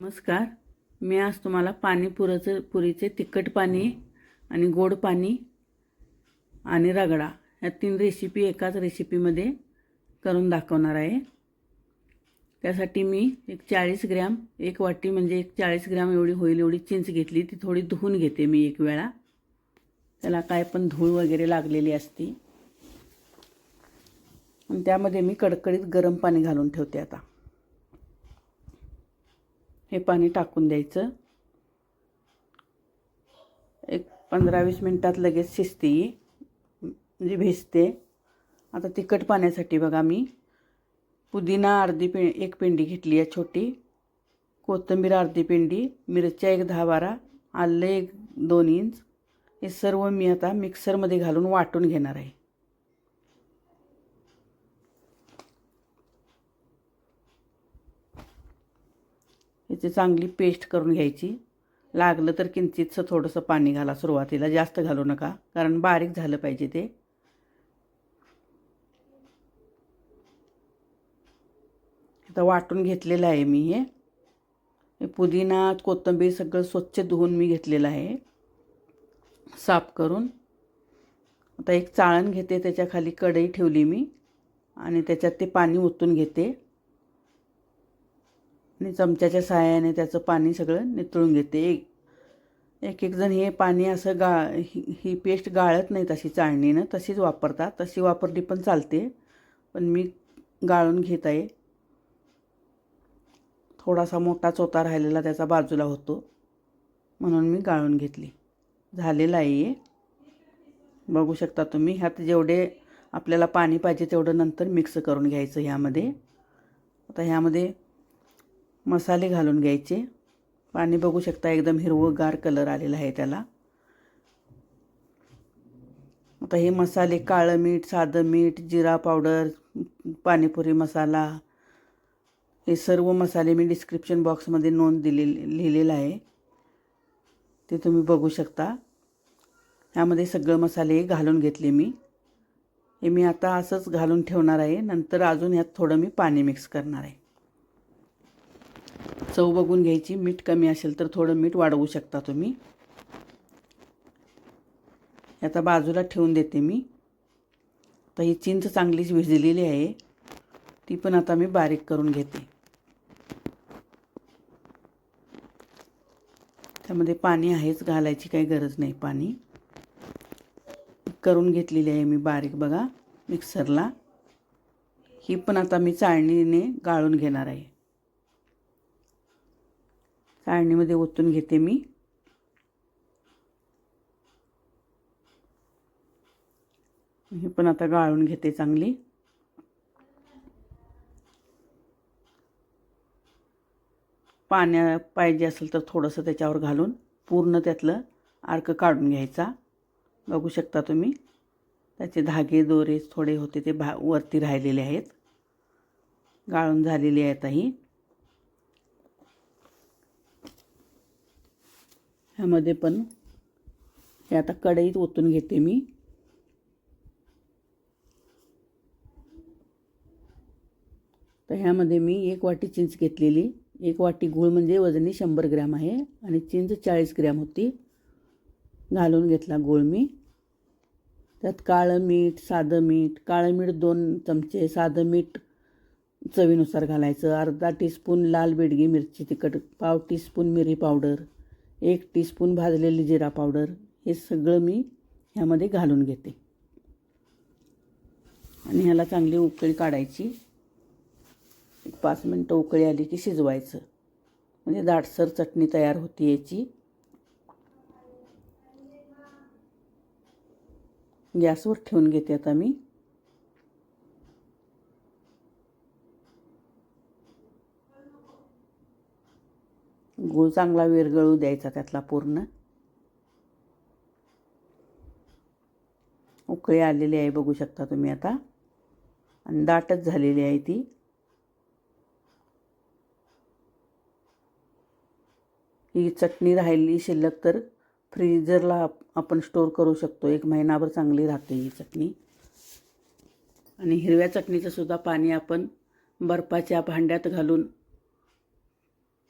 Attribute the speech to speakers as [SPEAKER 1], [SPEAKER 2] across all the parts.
[SPEAKER 1] नमस्कार. मी आज तुम्हाला पाणीपुराचं पुरीचे तिखट पाणी आणि गोड पाणी आणि रगडा ह्या तीन रेसिपी एकाच रेसिपीमध्ये करून दाखवणार आहे. त्यासाठी मी एक चाळीस ग्रॅम एक वाटी म्हणजे एक चाळीस ग्रॅम एवढी होईल एवढी चिंच घेतली. ती थोडी धुवून घेते मी एक वेळा. त्याला काय पण धूळ वगैरे लागलेली असती. आणि त्यामध्ये मी कडकडीत गरम पाणी घालून ठेवते आता. हे पाणी टाकून द्यायचं. एक पंधरा वीस मिनटात लगेच शिजते म्हणजे भिजते. आता तिखट पाण्यासाठी बघा मी. पुदिना अर्धी पे एक पेंडी घेतली आहे छोटी. कोथिंबीर अर्धी पेंडी मिरच्या एक दहा बारा आलं एक दोन इंच. हे सर्व मी आता मिक्सरमध्ये घालून वाटून घेणार आहे. याची चांगली पेस्ट करून घ्यायची. लागलं तर किंचितसं थोडंसं पाणी घाला सुरुवातीला. जास्त घालू नका कारण बारीक झालं पाहिजे ते. आता वाटून घेतलेलं आहे मी हे. पुदिना कोथिंबीर सगळं स्वच्छ धुवून मी घेतलेलं आहे. साफ करून. आता एक चाळण घेते त्याच्याखाली कढई ठेवली मी. आणि त्याच्यात ते पाणी ओतून घेते. आणि चमच्याच्या सहाय्याने त्याचं पाणी सगळं नितळून घेते. एक एक एक जण हे पाणी असं गा ही ही पेस्ट गाळत नाही तशी चाळणीनं तशीच वापरतात. तशी वापरली पण चालते पण मी गाळून घेत आहे. थोडासा मोठा चोता राहिलेला त्याचा बाजूला होतो म्हणून मी गाळून घेतली. झालेलं आहे बघू शकता तुम्ही ह्यात जेवढे आपल्याला पाणी पाहिजे तेवढं नंतर मिक्स करून घ्यायचं ह्यामध्ये. आता ह्यामध्ये मसाले घालून घ्यायचे. पाणी बघू शकता एकदम हिरवंगार कलर आलेला आहे त्याला. आता हे मसाले काळं मीठ साधं मीठ जिरा पावडर पाणीपुरी मसाला हे सर्व मसाले मी डिस्क्रिप्शन बॉक्समध्ये नोंद दिले लिहिलेलं आहे. ते तुम्ही बघू शकता. ह्यामध्ये सगळं मसाले घालून घेतले मी. हे मी आता असंच घालून ठेवणार आहे. नंतर अजून ह्यात थोडं मी पाणी मिक्स करणार आहे. चव बघून घ्यायची. मीठ कमी असेल तर थोडं मीठ वाढवू शकता तुम्ही. आता बाजूला ठेवून देते मी. तर ही चिंच चांगलीच भिजलेली आहे. ती पण आता मी बारीक करून घेते. त्यामध्ये पाणी आहेच घालायची काही गरज नाही पाणी. करून घेतलेली आहे मी बारीक बघा मिक्सरला. ही पण आता मी चाळणीने गाळून घेणार आहे. चाळणीमध्ये ओतून घेते मी. ही पण आता गाळून घेते चांगली. पाण्या पाहिजे असेल तर थोडंसं त्याच्यावर घालून पूर्ण त्यातलं अर्क काढून घ्यायचा. बघू शकता तुम्ही. त्याचे धागे दोरे थोडे होते ते भा वरती राहिलेले आहेत. गाळून झालेली आहेत ही. ह्यामध्ये पण. हे आता कढईत ओतून घेते मी. तर ह्यामध्ये मी एक वाटी चिंच घेतलेली. एक वाटी गूळ म्हणजे वजनी शंभर ग्रॅम आहे आणि चिंच चाळीस ग्रॅम होती. घालून घेतला गूळ मी. त्यात काळं मीठ साधं मीठ काळं मीठ दोन चमचे साधं मीठ चवीनुसार घालायचं. अर्धा टीस्पून लाल बेडगी मिरची तिखट पाव टीस्पून मिरी पावडर. एक टीस्पून भाजलेली जिरा पावडर हे सगळं मी ह्यामध्ये घालून घेते. आणि ह्याला चांगली उकळी काढायची. एक पाच मिनटं उकळी आली की शिजवायचं. म्हणजे दाटसर चटणी तयार होती याची. गॅसवर ठेवून घेते आता मी. गूळ चांगला विरगळू द्यायचा त्यातला पूर्ण. उकळी आलेली आहे बघू शकता तुम्ही आता. आणि दाटच झालेली आहे ती. ही चटणी राहिली शिल्लक तर फ्रीजरला आपण स्टोर करू शकतो. एक महिनाभर चांगली राहते ही चटणी. आणि हिरव्या चटणीचं सुद्धा पाणी आपण बर्फाच्या भांड्यात घालून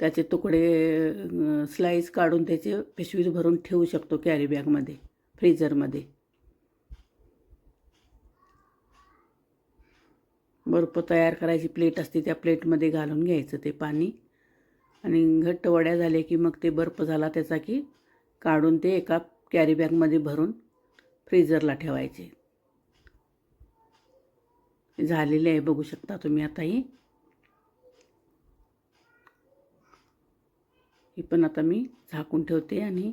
[SPEAKER 1] त्याचे तुकडे स्लाईस काढून त्याचे पिशवीत भरून ठेवू शकतो कॅरी बॅगमध्ये फ्रीजरमध्ये बर्फ तयार करायची प्लेट असते त्या प्लेटमध्ये घालून घ्यायचं ते पाणी. आणि घट्ट वड्या झाले की मग ते बर्फ झाला त्याचा की काढून ते एका कॅरी बॅगमध्ये भरून फ्रीजरला ठेवायचे. झालेले आहे बघू शकता तुम्ही आता ही. ही पण आता मी झाकून ठेवते आणि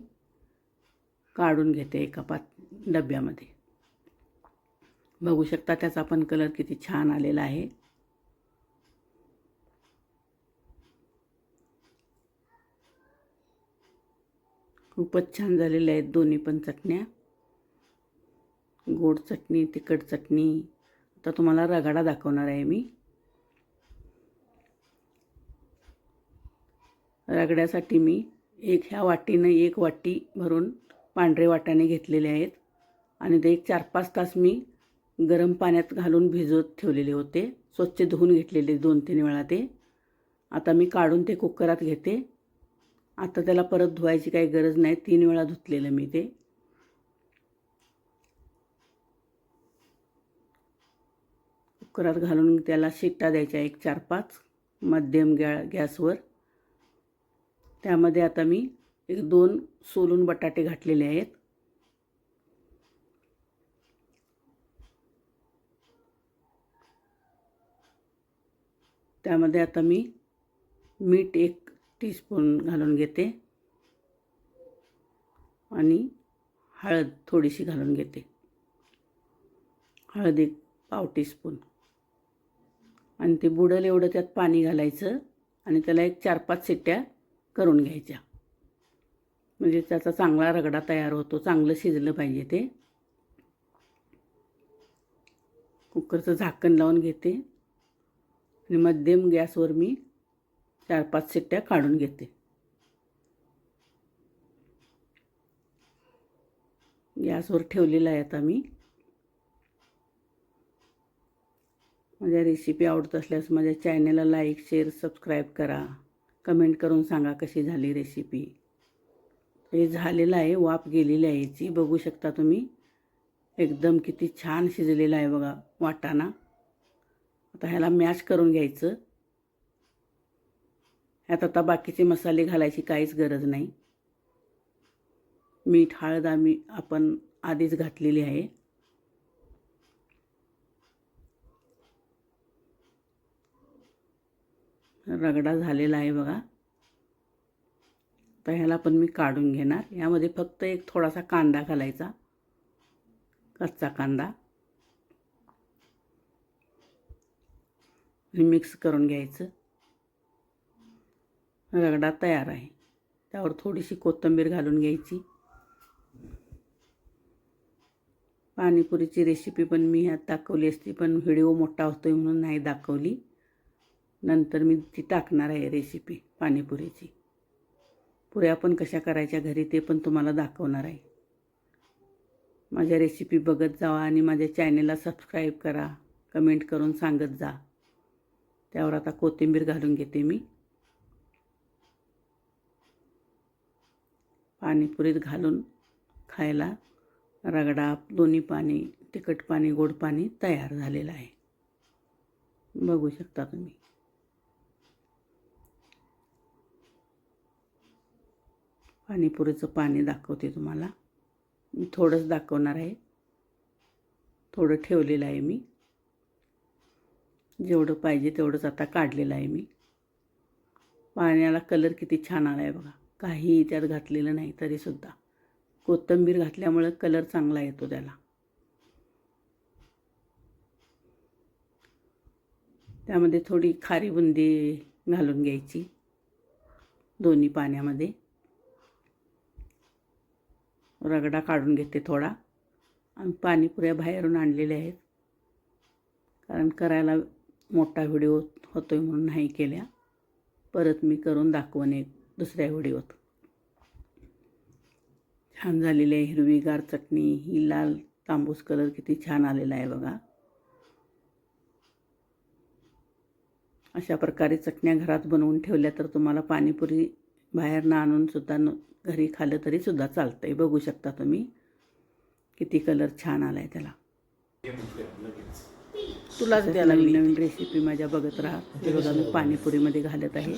[SPEAKER 1] काढून घेते एका पात डब्यामध्ये. बघू शकता त्याचा पण कलर किती छान आलेला आहे. खूपच छान झालेल्या आहेत दोन्ही पण चटण्या. गोड चटणी तिखट चटणी. आता तुम्हाला रगाडा दाखवणार आहे मी. रगड्यासाठी मी एक ह्या वाटीनं एक वाटी भरून पांढरे वाटाणे घेतलेले आहेत. आणि ते एक चार पाच तास मी गरम पाण्यात घालून भिजवत ठेवलेले होते. स्वच्छ धुवून घेतलेले दोन तीन वेळा ते. आता मी काढून ते कुकरात घेते. आता त्याला परत धुवायची काही गरज नाही. तीन वेळा धुतलेलं मी ते. कुकरात घालून त्याला शिट्टा द्यायच्या एक चार पाच. मध्यम गॅ गॅसवर. त्यामध्ये आता मी एक दोन सोलून बटाटे घातलेले आहेत. त्यामध्ये आता मी मीठ एक टीस्पून घालून घेते. आणि हळद थोडीशी घालून घेते. हळद एक पाव टीस्पून आणि ते बुडल एवढं त्यात पाणी घालायचं आणि त्याला एक चार पाच शिट्ट्या करून घ्यायच्या. म्हणजे त्याचा चांगला रगडा तयार होतो चांगलं शिजलं पाहिजे ते. कुकरचं झाकण लावून घेते. आणि मध्यम गॅसवर मी चार पाच शिट्ट्या काढून घेते. गॅसवर ठेवलेला आहे आता मी. माझ्या रेसिपी आवडत असल्यास माझ्या चॅनलला लाईक शेअर सबस्क्राईब करा. कमेंट करून सांगा कशी झाली रेसिपी हे झालेलं आहे वाफ गेलेली आहे याची. बघू शकता तुम्ही. एकदम किती छान शिजलेलं आहे बघा वाटाणा. आता ह्याला मॅश करून घ्यायचं. ह्यात आता बाकीचे मसाले घालायची काहीच गरज नाही. मीठ हळद आम्ही आपण आधीच घातलेली आहे. रगडा झालेला आहे बघा. तर ह्याला पण मी काढून घेणार. यामध्ये फक्त एक थोडासा कांदा घालायचा. कच्चा कांदा. आणि मिक्स करून घ्यायचं. रगडा तयार आहे. त्यावर थोडीशी कोथिंबीर घालून घ्यायची. पाणीपुरीची रेसिपी पण मी ह्यात दाखवली असती पण व्हिडिओ मोठा होतोय म्हणून नाही दाखवली. नंतर मी ती टाकणार आहे रेसिपी पाणीपुरीची. पुऱ्या पण कशा करायच्या घरी ते पण तुम्हाला दाखवणार आहे. माझ्या रेसिपी बघत जावा आणि माझ्या चॅनेलला सबस्क्राईब करा. कमेंट करून सांगत जा. त्यावर आता कोथिंबीर घालून घेते मी. पाणीपुरीत घालून खायला रगडा दोन्ही पाणी तिखट पाणी गोड पाणी तयार झालेलं आहे. बघू शकता तुम्ही. पाणीपुरीचं पाणी दाखवते तुम्हाला. मी थोडंच दाखवणार आहे. थोडं ठेवलेलं आहे मी. जेवढं पाहिजे तेवढंच आता काढलेलं आहे मी. पाण्याला कलर किती छान आला आहे बघा. काहीही त्यात घातलेलं नाही तरीसुद्धा कोथिंबीर घातल्यामुळं कलर चांगला येतो त्याला. त्यामध्ये थोडी खारी बुंदी घालून घ्यायची. दोन्ही पाण्यामध्ये. रगडा काढून घेते थोडा. आणि पाणीपुऱ्या बाहेरून आणलेल्या आहेत. कारण करायला मोठा व्हिडिओ होतो आहे म्हणून नाही केल्या. परत मी करून दाखवून एक दुसऱ्या व्हिडिओत. छान झालेली आहे हिरवीगार चटणी. ही लाल तांबूस कलर किती छान आलेला आहे बघा. अशा प्रकारे चटण्या घरात बनवून ठेवल्या तर तुम्हाला पाणीपुरी बाहेरनं आणूनसुद्धा न घरी खाल्लं तरी सुद्धा चालतं आहे बघू शकता तुम्ही. किती कलर छान आला आहे त्याला. तुलाच द्यायला नवीन नवीन रेसिपी माझ्या बघत राहा. ते बघा मी पाणीपुरीमध्ये घालत आहे.